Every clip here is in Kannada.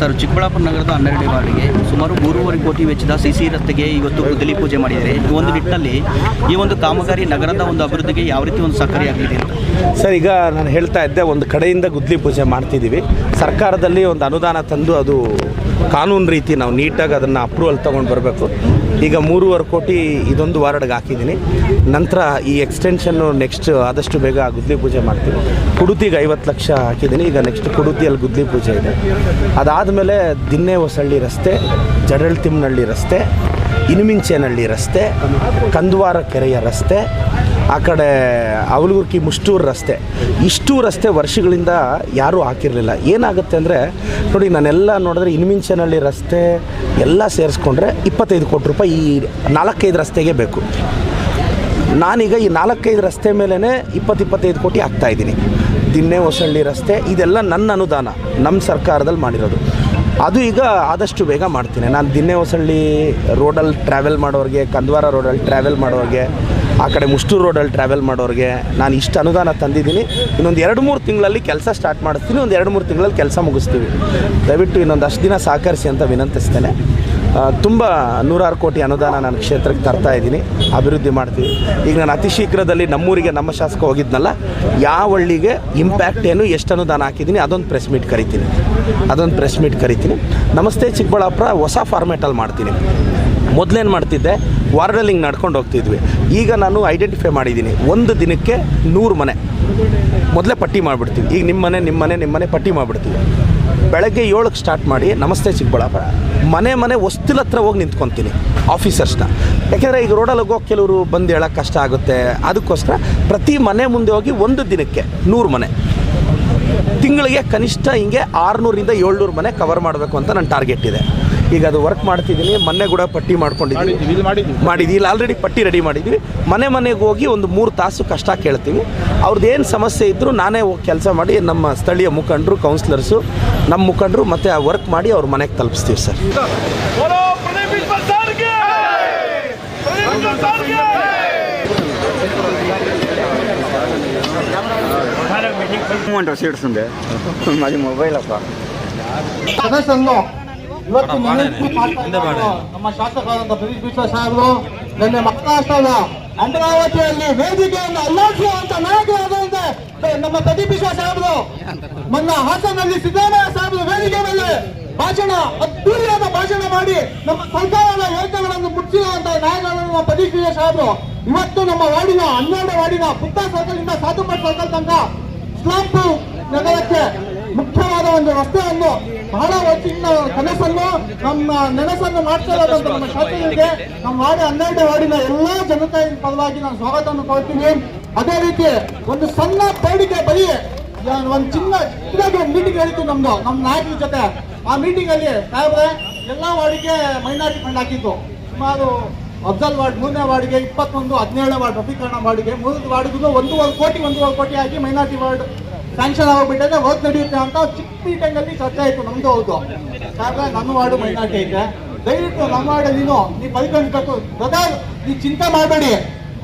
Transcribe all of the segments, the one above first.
ಸರ್ ಚಿಕ್ಕಬಳ್ಳಾಪುರ ನಗರದ ಹನ್ನೆರಡನೇ ವಾರ್ಡಿಗೆ ಸುಮಾರು ಮೂರುವರೆ ಕೋಟಿ ವೆಚ್ಚದ ಸಿಸಿ ರಸ್ತೆಗೆ ಇವತ್ತು ಗುದ್ದಲಿ ಪೂಜೆ ಮಾಡಿದ್ದಾರೆ. ಈ ಒಂದು ನಿಟ್ಟಿನಲ್ಲಿ ಈ ಒಂದು ಕಾಮಗಾರಿ ನಗರದ ಒಂದು ಅಭಿವೃದ್ಧಿಗೆ ಯಾವ ರೀತಿ ಒಂದು ಸಹಕಾರಿಯಾಗಲಿದೆ ಅಂತ? ಸರ್ ಈಗ ನಾನು ಹೇಳ್ತಾ ಇದ್ದೆ ಒಂದು ಕಡೆಯಿಂದ ಗುದ್ದಲಿ ಪೂಜೆ ಮಾಡ್ತಿದ್ದೀವಿ. ಸರ್ಕಾರದಲ್ಲಿ ಒಂದು ಅನುದಾನ ತಂದು ಅದು ಕಾನೂನು ರೀತಿ ನಾವು ನೀಟಾಗಿ ಅದನ್ನು ಅಪ್ರೂವಲ್ ತೊಗೊಂಡು ಬರಬೇಕು. ಈಗ ಮೂರುವರೆ ಕೋಟಿ ಇದೊಂದು ವಾರ್ಡ್ಗೆ ಹಾಕಿದ್ದೀನಿ. ನಂತರ ಈ ಎಕ್ಸ್ಟೆನ್ಷನ್ನು ನೆಕ್ಸ್ಟ್ ಆದಷ್ಟು ಬೇಗ ಗುದ್ಲಿ ಪೂಜೆ ಮಾಡ್ತೀವಿ ಕುಡುತಿಗೆ ಐವತ್ತು ಲಕ್ಷ ಹಾಕಿದ್ದೀನಿ. ಈಗ ನೆಕ್ಸ್ಟ್ ಕುಡುತಿಯಲ್ಲಿ ಗುದ್ಲಿ ಪೂಜೆ ಇದೆ. ಅದಾದಮೇಲೆ ದಿನ್ನೆ ಹೊಸಳ್ಳಿ ರಸ್ತೆ ಜಡಳ್ತಿಮ್ನಹಳ್ಳಿ ರಸ್ತೆ ಇನುಮಿಂಚೇನಹಳ್ಳಿ ರಸ್ತೆ ಕಂದುವಾರ ಕೆರೆಯ ರಸ್ತೆ ಆ ಕಡೆ ಅವಲಗುರ್ಕಿ ಮುಷ್ಟೂರು ರಸ್ತೆ. ಇಷ್ಟು ರಸ್ತೆ ವರ್ಷಗಳಿಂದ ಯಾರೂ ಹಾಕಿರಲಿಲ್ಲ. ಏನಾಗುತ್ತೆ ಅಂದರೆ, ನೋಡಿ, ನಾನೆಲ್ಲ ನೋಡಿದ್ರೆ ಇನ್ಮಿಂಚನಹಳ್ಳಿ ರಸ್ತೆ ಎಲ್ಲ ಸೇರಿಸ್ಕೊಂಡ್ರೆ ಇಪ್ಪತ್ತೈದು ಕೋಟಿ ರೂಪಾಯಿ ಈ ನಾಲ್ಕೈದು ರಸ್ತೆಗೆ ಬೇಕು. ನಾನೀಗ ಈ ನಾಲ್ಕೈದು ರಸ್ತೆ ಮೇಲೇ ಇಪ್ಪತ್ತು ಇಪ್ಪತ್ತೈದು ಕೋಟಿ ಹಾಕ್ತಾಯಿದ್ದೀನಿ ದಿನ್ನೆ ಹೊಸಳ್ಳಿ ರಸ್ತೆ, ಇದೆಲ್ಲ ನನ್ನ ಅನುದಾನ ನಮ್ಮ ಸರ್ಕಾರದಲ್ಲಿ ಮಾಡಿರೋದು. ಅದು ಈಗ ಆದಷ್ಟು ಬೇಗ ಮಾಡ್ತೀನಿ. ನಾನು ದಿನ್ನೆ ಹೊಸಳ್ಳಿ ರೋಡಲ್ಲಿ ಟ್ರಾವೆಲ್ ಮಾಡೋರಿಗೆ, ಕಂದ್ವಾರ ರೋಡಲ್ಲಿ ಟ್ರಾವೆಲ್ ಮಾಡೋರಿಗೆ ಆ ಕಡೆ ಮುಷ್ಟೂರು ರೋಡಲ್ಲಿ ಟ್ರಾವೆಲ್ ಮಾಡೋರಿಗೆ ನಾನು ಇಷ್ಟು ಅನುದಾನ ತಂದಿದ್ದೀನಿ. ಇನ್ನೊಂದು ಎರಡು ಮೂರು ತಿಂಗಳಲ್ಲಿ ಕೆಲಸ ಸ್ಟಾರ್ಟ್ ಮಾಡಿಸ್ತೀನಿ. ಒಂದು ಎರಡು ಮೂರು ತಿಂಗಳಲ್ಲಿ ಕೆಲಸ ಮುಗಿಸ್ತೀವಿ. ದಯವಿಟ್ಟು ಇನ್ನೊಂದು ಅಷ್ಟು ದಿನ ಸಹಕರಿಸಿ ಅಂತ ವಿನಂತಿಸ್ತೇನೆ. ತುಂಬ ನೂರಾರು ಕೋಟಿ ಅನುದಾನ ನಾನು ಕ್ಷೇತ್ರಕ್ಕೆ ತರ್ತಾ ಇದ್ದೀನಿ. ಅಭಿವೃದ್ಧಿ ಮಾಡ್ತೀವಿ. ಈಗ ನಾನು ಅತಿ ಶೀಘ್ರದಲ್ಲಿ ನಮ್ಮೂರಿಗೆ, ನಮ್ಮ ಶಾಸಕ ಹೋಗಿದ್ನಲ್ಲ, ಯಾವ ಹಳ್ಳಿಗೆ ಇಂಪ್ಯಾಕ್ಟ್ ಏನು, ಎಷ್ಟು ಅನುದಾನ ಹಾಕಿದ್ದೀನಿ, ಅದೊಂದು ಪ್ರೆಸ್ ಮೀಟ್ ಕರಿತೀನಿ. ಅದೊಂದು ಪ್ರೆಸ್ ಮೀಟ್ ಕರಿತೀನಿ. ನಮಸ್ತೆ ಚಿಕ್ಕಬಳ್ಳಾಪುರ, ಹೊಸ ಫಾರ್ಮೇಟಲ್ಲಿ ಮಾಡ್ತೀನಿ. ಮೊದಲೇನು ಮಾಡ್ತಿದ್ದೆ? ವಾರ್ಡಲ್ಲಿ ಹಿಂಗೆ ನಡ್ಕೊಂಡು ಹೋಗ್ತಿದ್ವಿ. ಈಗ ನಾನು ಐಡೆಂಟಿಫೈ ಮಾಡಿದ್ದೀನಿ, ಒಂದು ದಿನಕ್ಕೆ ನೂರು ಮನೆ. ಮೊದಲೇ ಪಟ್ಟಿ ಮಾಡಿಬಿಡ್ತೀವಿ. ಈಗ ನಿಮ್ಮ ಮನೆ ನಿಮ್ಮ ಮನೆ ನಿಮ್ಮ ಮನೆ ಪಟ್ಟಿ ಮಾಡಿಬಿಡ್ತೀವಿ. ಬೆಳಗ್ಗೆ ಏಳಕ್ಕೆ ಸ್ಟಾರ್ಟ್ ಮಾಡಿ, ನಮಸ್ತೆ ಚಿಕ್ಕಬಳ್ಳಾಪುರ. ಮನೆ ಮನೆ ಹೊಸ್ತಿಲ ಹತ್ರ ಹೋಗಿ ನಿಂತ್ಕೊತೀನಿ ಆಫೀಸರ್ಸ್ನ ಯಾಕೆಂದರೆ ಈಗ ರೋಡಲ್ಲಿ ಹೋಗೋ ಕೆಲವರು ಬಂದು ಹೇಳೋಕ್ಕೆ ಕಷ್ಟ ಆಗುತ್ತೆ. ಅದಕ್ಕೋಸ್ಕರ ಪ್ರತಿ ಮನೆ ಮುಂದೆ ಹೋಗಿ ಒಂದು ದಿನಕ್ಕೆ ನೂರು ಮನೆ. ತಿಂಗಳಿಗೆ ಕನಿಷ್ಠ ಹಿಂಗೆ ಆರುನೂರಿಂದ ಏಳ್ನೂರು ಮನೆ ಕವರ್ ಮಾಡಬೇಕು ಅಂತ ನನ್ನ ಟಾರ್ಗೆಟ್ ಇದೆ. ಈಗ ಅದು ವರ್ಕ್ ಮಾಡ್ತಿದ್ದೀನಿ ಮೊನ್ನೆ ಕೂಡ ಪಟ್ಟಿ ಮಾಡ್ಕೊಂಡಿದ್ದೀನಿ. ಮಾಡಿದ್ವಿ ಇಲ್ಲಿ ಆಲ್ರೆಡಿ ಪಟ್ಟಿ ರೆಡಿ ಮಾಡಿದ್ವಿ ಮನೆ ಮನೆಗೆ ಹೋಗಿ ಒಂದು ಮೂರು ತಾಸು ಕಷ್ಟ ಕೇಳ್ತೀವಿ. ಅವ್ರದ್ದು ಸಮಸ್ಯೆ ಇದ್ದರೂ ನಾನೇ ಹೋಗಿ ಕೆಲಸ ಮಾಡಿ ನಮ್ಮ ಸ್ಥಳೀಯ ಮುಖಂಡರು ಕೌನ್ಸಿಲರ್ಸು ನಮ್ಮ ಮುಖಂಡರು ಮತ್ತು ಆ ವರ್ಕ್ ಮಾಡಿ ಅವ್ರ ಮನೆಗೆ ತಲುಪಿಸ್ತೀವಿ ಸರ್. మూమెంట్ ಮೊಬೈಲ್ ಅಪ್ಪ. మాది ಇವತ್ತು ನಮ್ಮ ಶಾಸಕರಾದಂತಹ ಪ್ರದೀಪ್ ವಿಶ್ವ ಸಾಹೇಬರು ನಿನ್ನೆ ಮಹಾರಾಷ್ಟ್ರದ ಅಮರಾವತಿಯಲ್ಲಿ ವೇದಿಕೆಯನ್ನು ಅಲ್ಲಾಡಿಸುವಂತ ನಾಯಕರಾದಂತೆ ನಮ್ಮ ಪ್ರದೀಪ್ ವಿಶ್ವ ಸಾಹೇಬರು ನನ್ನ ಹಾಸನಲ್ಲಿ ಸಿದ್ದರಾಮಯ್ಯ ಸಾಹೇಬರು ವೇದಿಕೆ ಮೇಲೆ ಭಾಷಣ ಅದ್ದೂರಿಯಾದ ಭಾಷಣ ಮಾಡಿ ನಮ್ಮ ಸರ್ಕಾರದ ಯೋಜನೆಗಳನ್ನು ಮುಟ್ಟಿರುವಂತಹ ನಾಯಕರನ್ನು ಪ್ರದೀಪ್ ವಿಶ್ವ ಸಾಹೇಬರು. ಇವತ್ತು ನಮ್ಮ ವಾರ್ಡಿನ ಹನ್ನೆರಡು ವಾರ್ಡಿನ ಪುಟ್ಟ ಸರ್ಕಲ್ ಇಂದ ಸಾಧುಪಟ್ಟ ಸರ್ಕಲ್ ತನಕ ಇಸ್ಲಾಂಪುರ್ ನಗರಕ್ಕೆ ಮುಖ್ಯ ಒಂದು ರಸ್ತೆಯನ್ನು ಬಹಳ ವರ್ಷದಿಂದ ಕನಸನ್ನು, ನಮ್ಮ ನೆನಸನ್ನು ಮಾಡ್ತಾ ಇರೋದಂತ ನಮ್ಮ ಶಾಸಕರಿಗೆ, ನಮ್ಮ ವಾರ್ಡ್ ಹನ್ನೆರಡು ವಾರ್ಡಿನ ಎಲ್ಲಾ ಜನತೆಯ ಪರವಾಗಿ ನಾನು ಸ್ವಾಗತವನ್ನು ಕೊಡ್ತೀನಿ ಅದೇ ರೀತಿ ಒಂದು ಸಣ್ಣ ಬೇಡಿಕೆ ಬರೀ ಒಂದು ಚಿನ್ನ ಒಂದು ಮೀಟಿಂಗ್ ಹೇಳಿತ್ತು ನಮ್ದು, ನಮ್ಮ ನಾಯಕರ ಜೊತೆ. ಆ ಮೀಟಿಂಗ್ ಅಲ್ಲಿ ಸಾಹೇಬ್ರೆ, ಎಲ್ಲಾ ವಾರ್ಡಿಗೆ ಮೈನಾರಿಟಿ ಫಂಡ್ ಹಾಕಿತ್ತು ಸುಮಾರು ಅಫ್ಜಲ್ ವಾರ್ಡ್, ಮೂರನೇ ವಾರ್ಡ್ಗೆ ಇಪ್ಪತ್ತೊಂದು, ಹದಿನೇಳನೇ ವಾರ್ಡ್, ರಫೀಕರಣ ವಾರ್ಡ್ಗೆ ಮೂರು ವಾರ್ಡ್ಗೂ ಒಂದೂವರೆ ಕೋಟಿ ಒಂದೂವರೆ ಕೋಟಿ ಆಗಿ ಮೈನಾರಿಟಿ ವಾರ್ಡ್ ಸ್ಯಾಂಕ್ಷನ್ ಆಗೋಗ್ಬಿಟ್ಟಂದ್ರೆ ಓದ್ ನಡೆಯುತ್ತೆ ಅಂತ ಚಿಕ್ಕ ಮೀಟಿಂಗ್ ಅಲ್ಲಿ ಚರ್ಚೆ ಆಯ್ತು ನಮ್ದು ಹೌದು ನನ್ನ ವಾರ್ಡು ಮೈನಾರಿಟಿ ಐತೆ. ದಯವಿಟ್ಟು ನಮ್ಮ ವಾರ್ಡ್ ನೀನು ನೀವು ಬೈಕೊಳ್ಬೇಕು ಬ್ರದರ್, ನೀವು ಚಿಂತೆ ಮಾಡಬೇಡಿ.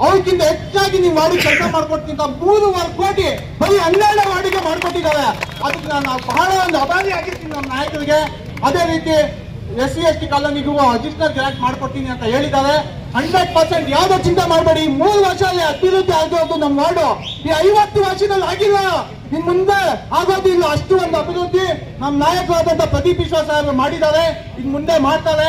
ಅವ್ರಿಗಿಂತ ಹೆಚ್ಚಾಗಿ ನೀವು ಮಾಡಿ ಕೆಲಸ ಮಾಡ್ಕೊಡ್ತೀನಿ ಅಂತ ಮೂರುವರೆ ಕೋಟಿ ಬರೀ ಹನ್ನೆರಡು ವಾರ್ಡಿಗೆ ಮಾಡ್ಕೊಟ್ಟಿದ್ದಾವೆ ಅದಕ್ಕೆ ನಾನು ಬಹಳ ಒಂದು ಅಭಾರಿ ಆಗಿರ್ತೀನಿ ನಮ್ಮ ನಾಯಕರಿಗೆ. ಅದೇ ರೀತಿ ಎಸ್ ಸಿ, ಎಸ್ ಟಿ ಕಾಲೋನಿಗೂ ಅಡಿಷನಲ್ ಗ್ರಾಂಟ್ ಮಾಡ್ಕೊಡ್ತೀನಿ ಅಂತ ಹೇಳಿದ್ದಾರೆ ಹಂಡ್ರೆಡ್ ಪರ್ಸೆಂಟ್ ಯಾವ್ದೋ ಚಿಂತೆ ಮಾಡಬೇಡಿ. ಮೂರು ವರ್ಷದಲ್ಲಿ ಅಭಿವೃದ್ಧಿ ಆಗೋದು ನಮ್ಮ ವಾರ್ಡು ಈ ಐವತ್ತು ವರ್ಷದಲ್ಲಿ ಆಗಿಲ್ಲ. ಇನ್ ಮುಂದೆ ಆಗೋದಿಲ್ಲ ಅಷ್ಟು ಒಂದು ಅಭಿವೃದ್ಧಿ ನಮ್ಮ ನಾಯಕರಾದಂತ ಪ್ರದೀಪ್ ವಿಶ್ವಾಸ ಮಾಡಿದ್ದಾರೆ. ಇನ್ ಮುಂದೆ ಮಾಡ್ತಾರೆ.